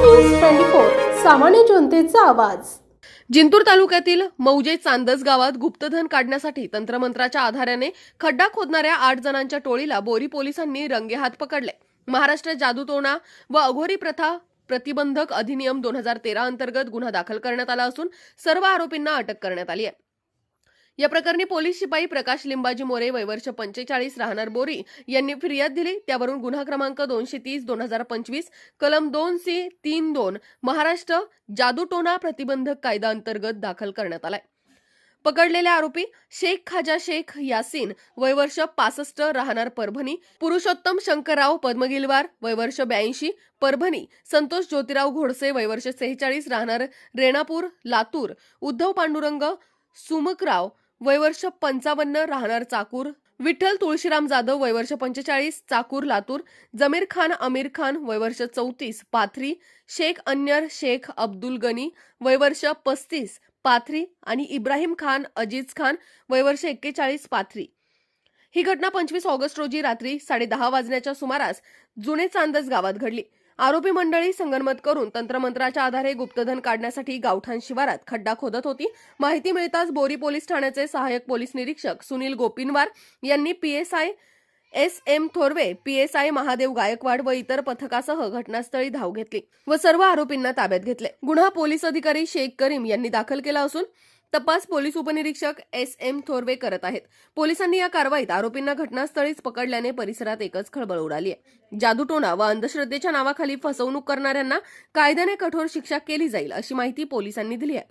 News twenty four सामान्य जनतेचा आवाज. जिंतूर तालुक्यातील मौजे चांदस गावात गुप्तधन काढण्यासाठी तंत्रमंत्राच्या आधाराने खड्डा खोदणाऱ्या आठ जणांच्या टोळीला बोरी पोलिसांनी रंगेहात पकडले. महाराष्ट्र जादूटोणा व अघोरी प्रथा प्रतिबंधक अधिनियम दोन हजार तेरा अंतर्गत गुन्हा दाखल करण्यात आला असून सर्व आरोपींना अटक करण्यात आली आहे. या प्रकरणी पोलीस शिपाई प्रकाश लिंबाजी मोरे वयवर्ष पंचेचाळीस राहणार बोरी यांनी फिर्याद दिली. त्यावरून गुन्हा क्रमांक दोनशे तीस दोन हजार पंचवीस कलम दोन सी तीन दोन महाराष्ट्र जादूटोना प्रतिबंधक कायदा अंतर्गत दाखल करण्यात आलाय. पकडलेले आरोपी शेख खाजा शेख यासीन वयवर्ष पासष्ट राहणार परभणी पुरुषोत्तम शंकरराव पद्मगिलवार वयवर्ष ब्याऐंशी परभणी संतोष ज्योतिराव घोडसे वयवर्ष सेहेचाळीस राहणार रेणापूर लातूर उद्धव पांडुरंग सुमकराव वयवर्ष पंचावन्न राहणार चाकूर. विठ्ठल तुळशीराम जाधव वयवर्ष पंचेचाळीस चाकूर लातूर. जमीर खान अमीर खान वयवर्ष चौतीस पाथरी. शेख अन्यर शेख अब्दुल गनी वयवर्ष पस्तीस पाथरी. आणि इब्राहिम खान अजीज खान वयवर्ष एक्केचाळीस पाथरी. ही घटना पंचवीस ऑगस्ट रोजी रात्री साडेदहा वाजण्याच्या सुमारास जुने चांदस गावात घडली. आरोपी मंडळी संगनमत करून तंत्रमंत्राच्या आधारे गुप्तधन काढण्यासाठी गावठाण शिवारात खड्डा खोदत होती. माहिती मिळताच बोरी पोलीस ठाण्याचे सहाय्यक पोलीस निरीक्षक सुनील गोपिनवार यांनी PSI S M Thorve PSI Mahadev Gaikwad व इतर पथकासह घटनास्थळी धाव घेतली व सर्व आरोपींना ताब्यात घेतले. गुन्हा पोलीस अधिकारी शेख करीम यांनी दाखल केला असून तपास पोलीस उपनिरीक्षक एस एम थोरवे करत आहेत. पोलिसांनी या कारवाईत आरोपींना घटनास्थळीच पकडल्याने परिसरात एकच खळबळ उडाली आहे जादूटोणा व अंधश्रद्धेच्या नावाखाली फसवणूक करणाऱ्यांना कायद्याने कठोर शिक्षा केली जाईल अशी माहिती पोलिसांनी दिली आहे